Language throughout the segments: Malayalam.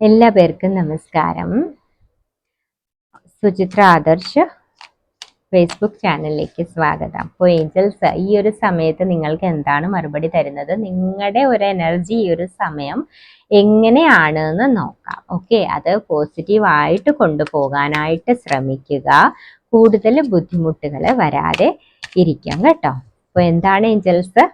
എല്ലാ പേർക്കും നമസ്കാരം. സുചിത്ര ആദർശ് ഫേസ്ബുക്ക് ചാനലിലേക്ക് സ്വാഗതം. അപ്പോൾ ഏഞ്ചൽസ് ഈ ഒരു സമയത്ത് നിങ്ങൾക്ക് എന്താണ് മറുപടി തരുന്നത്? നിങ്ങളുടെ ഒരു എനർജി ഈ ഒരു സമയം എങ്ങനെയാണ് എന്ന് നോക്കാം. ഓക്കെ അത് പോസിറ്റീവായിട്ട് കൊണ്ടുപോകാനായിട്ട് ശ്രമിക്കുക. കൂടുതൽ ബുദ്ധിമുട്ടുകൾ വരാതെ ഇരിക്കാം കേട്ടോ. അപ്പോൾ എന്താണ് ഏഞ്ചൽസ്?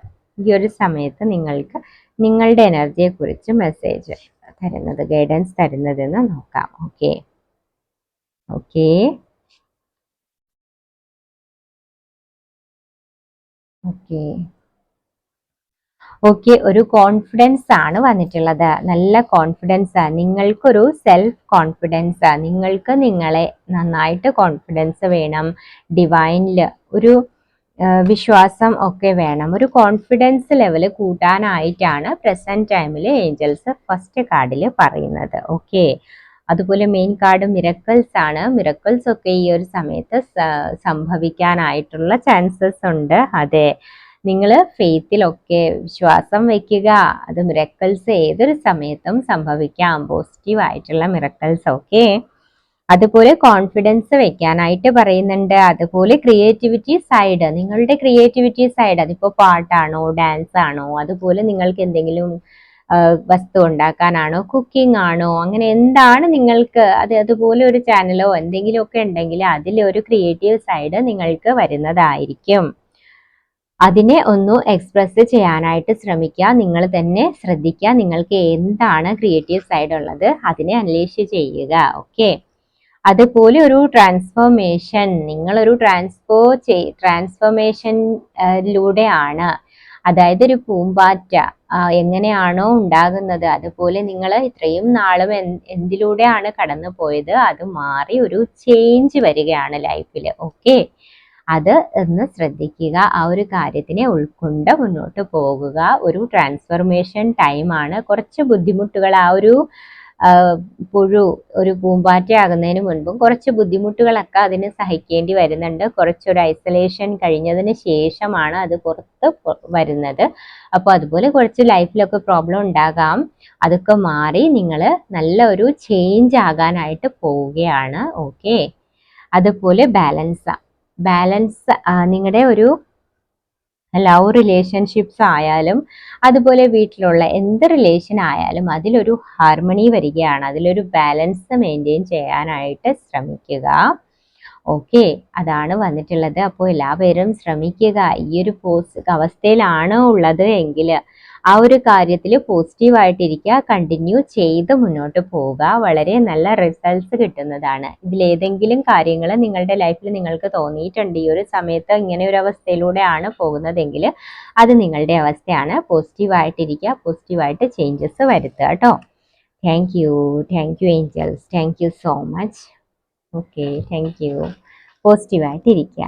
ഈ ഒരു സമയത്ത് നിങ്ങൾക്ക് നിങ്ങളുടെ എനർജിയെ കുറിച്ച് മെസ്സേജ് തരുന്നത് ഗൈഡൻസ് തരുന്നതെന്ന് നോക്കാം. ഓക്കെ ഓക്കെ ഓക്കെ ഓക്കെ ഒരു കോൺഫിഡൻസ് ആണ് വന്നിട്ടുള്ളത്. നല്ല കോൺഫിഡൻസ് നിങ്ങൾക്കൊരു സെൽഫ് കോൺഫിഡൻസ് നിങ്ങൾക്ക് നിങ്ങളെ നന്നായിട്ട് കോൺഫിഡൻസ് വേണം. ഡിവൈനിൽ ഒരു വിശ്വാസം ഒക്കെ വേണം. ഒരു കോൺഫിഡൻസ് ലെവൽ കൂട്ടാനായിട്ടാണ് പ്രസന്റ് ടൈമിൽ ഏഞ്ചൽസ് ഫസ്റ്റ് കാർഡിൽ പറയുന്നത്. ഓക്കെ അതുപോലെ മെയിൻ കാർഡ് മിറക്കിൾസ് ആണ്. മിറക്കിൾസ് ഒക്കെ ഈ ഒരു സമയത്ത് സംഭവിക്കാനായിട്ടുള്ള ചാൻസസ് ഉണ്ട്. അതെ. നിങ്ങൾ ഫെയ്ത്തിലൊക്കെ വിശ്വാസം വയ്ക്കുക അത് മിറക്കിൾസ് ഏതൊരു സമയത്തും സംഭവിക്കാം. പോസിറ്റീവ് ആയിട്ടുള്ള മിറക്കിൾസ് ഓക്കെ അതുപോലെ കോൺഫിഡൻസ് വെക്കാനായിട്ട് പറയുന്നുണ്ട്. അതുപോലെ ക്രിയേറ്റിവിറ്റി സൈഡ് നിങ്ങളുടെ ക്രിയേറ്റിവിറ്റി സൈഡ് അതിപ്പോ പാട്ടാണോ ഡാൻസ് ആണോ അതുപോലെ നിങ്ങൾക്ക് എന്തെങ്കിലും വസ്തു ഉണ്ടാക്കാനാണോ കുക്കിംഗ് ആണോ അങ്ങനെ എന്താണ് നിങ്ങൾക്ക് അത് അതുപോലെ ഒരു ചാനലോ എന്തെങ്കിലുമൊക്കെ ഉണ്ടെങ്കിൽ അതിലൊരു ക്രിയേറ്റീവ് സൈഡ് നിങ്ങൾക്ക് വരുന്നതായിരിക്കും. അതിനെ ഒന്ന് എക്സ്പ്രസ് ചെയ്യാനായിട്ട് ശ്രമിക്കുക നിങ്ങൾ തന്നെ ശ്രദ്ധിക്കുക നിങ്ങൾക്ക് എന്താണ് ക്രിയേറ്റീവ് സൈഡ് ഉള്ളത് അതിനെ അന്വേഷിച്ച് ചെയ്യുക ഓക്കെ അതുപോലെ ഒരു ട്രാൻസ്ഫോർമേഷൻ നിങ്ങളൊരു ട്രാൻസ്ഫോ ചെയ് ട്രാൻസ്ഫോർമേഷനിലൂടെയാണ് അതായത് ഒരു പൂമ്പാറ്റ എങ്ങനെയാണോ ഉണ്ടാകുന്നത്. അതുപോലെ നിങ്ങൾ ഇത്രയും നാളും എന്തിലൂടെയാണ് കടന്നു പോയത് അത് മാറി ഒരു ചേഞ്ച് വരികയാണ് ലൈഫിൽ ഓക്കെ അത് ഒന്ന് ശ്രദ്ധിക്കുക. ആ ഒരു കാര്യത്തിനെ ഉൾക്കൊണ്ട് മുന്നോട്ട് പോകുക. ഒരു ട്രാൻസ്ഫോർമേഷൻ ടൈമാണ് കുറച്ച് ബുദ്ധിമുട്ടുകൾ ആ ഒരു പുഴു ഒരു പൂമ്പാറ്റയാകുന്നതിന് മുൻപും കുറച്ച് ബുദ്ധിമുട്ടുകളൊക്കെ അതിന് സഹിക്കേണ്ടി വരുന്നുണ്ട്. കുറച്ചൊരു ഐസൊലേഷൻ കഴിഞ്ഞതിന് ശേഷമാണ് അത് പുറത്ത് വരുന്നത്. അപ്പോൾ അതുപോലെ കുറച്ച് ലൈഫിലൊക്കെ പ്രോബ്ലം ഉണ്ടാകാം. അതൊക്കെ മാറി നിങ്ങൾ നല്ല ഒരു ചേഞ്ച് ആകാനായിട്ട് പോവുകയാണ്. ഓക്കെ അതുപോലെ ബാലൻസ് ബാലൻസ് നിങ്ങളുടെ ഒരു ലവ് റിലേഷൻഷിപ്സ് ആയാലും അതുപോലെ വീട്ടിലുള്ള എന്ത് റിലേഷൻ ആയാലും അതിലൊരു ഹാർമണി വരികയാണ്. അതിലൊരു ബാലൻസ് മെയിന്റെയിൻ ചെയ്യാനായിട്ട് ശ്രമിക്കുക. ഓക്കെ അതാണ് വന്നിട്ടുള്ളത്. അപ്പോൾ എല്ലാവരും ശ്രമിക്കുക. ഈ ഒരു പോസ്റ്റ് അവസ്ഥയിലാണ് ഉള്ളത് എങ്കിൽ ആ ഒരു കാര്യത്തിൽ പോസിറ്റീവായിട്ടിരിക്കുക കണ്ടിന്യൂ ചെയ്ത് മുന്നോട്ട് പോവുക. വളരെ നല്ല റിസൾട്ട്സ് കിട്ടുന്നതാണ്. ഇതിലേതെങ്കിലും കാര്യങ്ങൾ നിങ്ങളുടെ ലൈഫിൽ നിങ്ങൾക്ക് തോന്നിയിട്ടുണ്ട്. ഈ ഒരു സമയത്ത് ഇങ്ങനെ ഒരു അവസ്ഥയിലൂടെയാണ് പോകുന്നതെങ്കിൽ അത് നിങ്ങളുടെ അവസ്ഥയാണ്. പോസിറ്റീവായിട്ടിരിക്കുക പോസിറ്റീവായിട്ട് ചേഞ്ചസ് വരുത്തുക കേട്ടോ. Thank you thank you angels thank you so much okay thank you പോസിറ്റീവായിട്ടിരിക്കുക